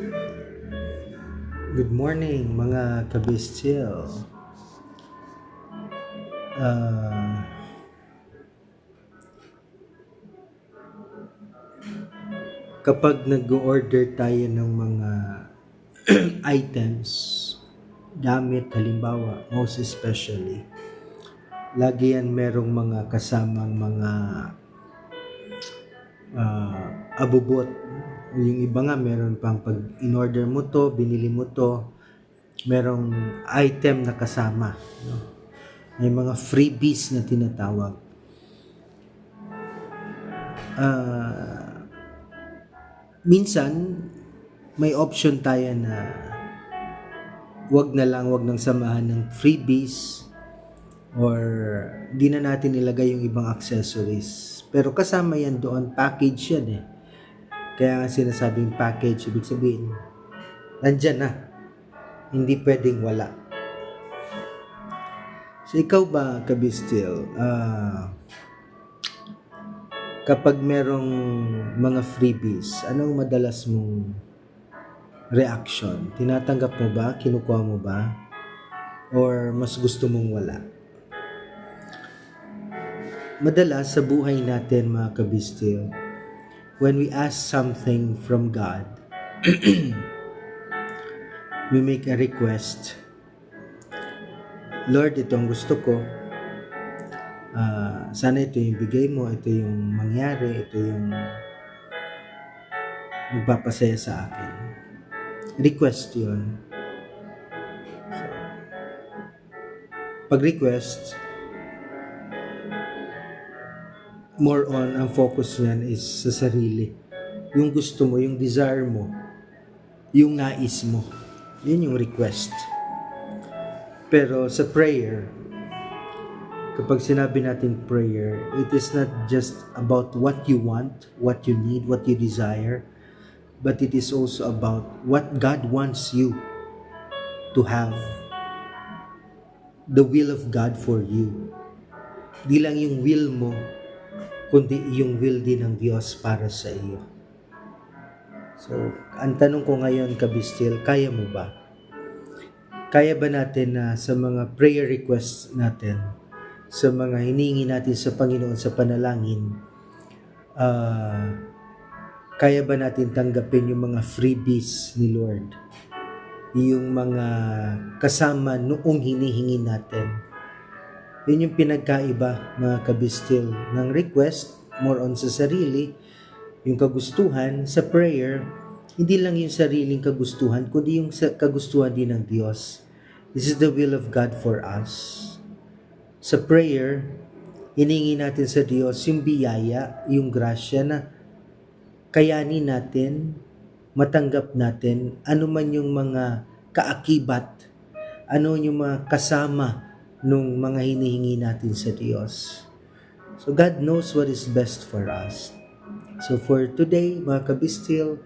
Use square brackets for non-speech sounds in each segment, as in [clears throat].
Good morning mga kabistil. Ah, kapag nag-order tayo ng mga [clears throat] items, gamit halimbawa, most especially, lagi yan merong mga kasamang mga ah, abubot. Yung iba nga meron pang pag in-order mo to, binili mo to, merong item na kasama. No? May mga freebies na tinatawag. Ah, minsan, may option tayo na wag na lang, wag nang samahan ng freebies or di na natin ilagay yung ibang accessories. Pero kasama yan doon, package yan eh. Kaya nga sinasabing package, ibig sabihin, nandyan na. Hindi pwedeng wala. So ikaw ba, Kabistil, ah, kapag merong mga freebies, anong madalas mong reaction? Tinatanggap mo ba? Kinukuha mo ba? Or mas gusto mong wala? Madalas sa buhay natin mga kabistil, when we ask something from God, [clears throat] we make a request. Lord, ito ang gusto ko. Ah, sana ito yung bigay mo, ito yung mangyari, ito yung magpapasaya sa akin. Request yun. So, pag request, more on ang focus niyan is sa sarili. Yung gusto mo, yung desire mo, yung nais mo. Yun yung request. Pero sa prayer, kapag sinabi natin prayer, it is not just about what you want, what you need, what you desire, but it is also about what God wants you to have. The will of God for you. Di lang yung will mo, kundi yung will din ng Diyos para sa iyo. So, ang tanong ko ngayon, Kabistil, kaya mo ba? Kaya ba natin na sa mga prayer requests natin, sa mga hiningi natin sa Panginoon sa panalangin, ah, kaya ba natin tanggapin yung mga freebies ni Lord? Yung mga kasama noong hinihingi natin. Yun yung pinagkaiba, mga kabistil, ng request, more on sa sarili, yung kagustuhan, sa prayer, hindi lang yung sariling kagustuhan, kundi yung kagustuhan din ng Diyos. This is the will of God for us. Sa prayer, hiningi natin sa Diyos yung biyaya, yung grasya na kayanin natin, matanggap natin, ano man yung mga kaakibat, ano yung mga kasama nung mga hinihingi natin sa Diyos. So God knows what is best for us. So for today, mga kabistil,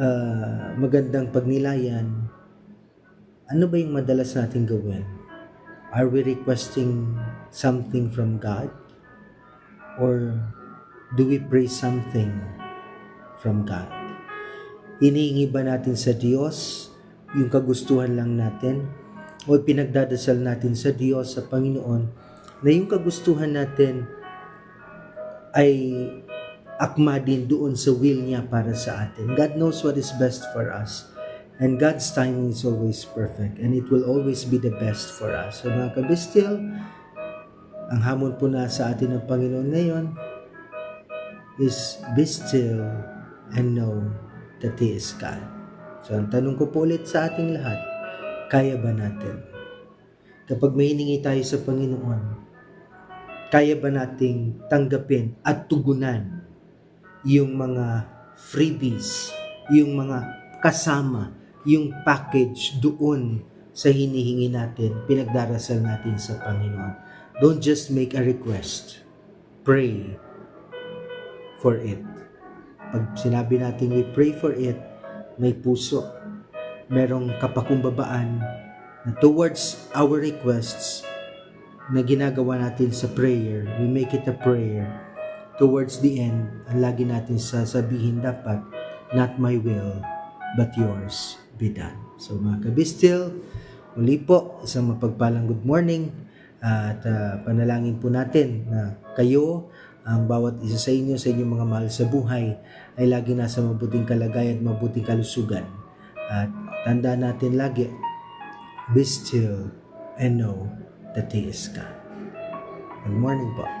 uh, magandang pagnilayan, ano ba yung madalas natin gawin? Are we requesting something from God? Or do we pray something from God? Hinihingi ba natin sa Diyos yung kagustuhan lang natin? O pinagdadasal natin sa Diyos, sa Panginoon, na yung kagustuhan natin ay akma din doon sa will niya para sa atin. God knows what is best for us. And God's timing is always perfect and it will always be the best for us. So mga kabistil, ang hamon po na sa atin ng Panginoon ngayon is be still and know that He is God. So ang tanong ko po ulit sa ating lahat, kaya ba natin? Kapag may tayo sa Panginoon, kaya ba nating tanggapin at tugunan yung mga freebies, yung mga kasama, yung package doon sa hinihingi natin, pinagdarasal natin sa Panginoon. Don't just make a request. Pray for it. Pag sinabi natin we pray for it, may puso, merong kapakumbabaan na towards our requests na ginagawa natin sa prayer, we make it a prayer. Towards the end, ang lagi natin sasabihin dapat, not my will, but yours be done. So mga kabistil, muli po, isang mapagpalang good morning at ah, panalangin po natin na kayo, ang bawat isa sa inyo, sa inyong mga mahal sa buhay, ay lagi nasa mabuting kalagayan at mabuting kalusugan. At tandaan natin lagi, be still and know that He is God. Good morning po.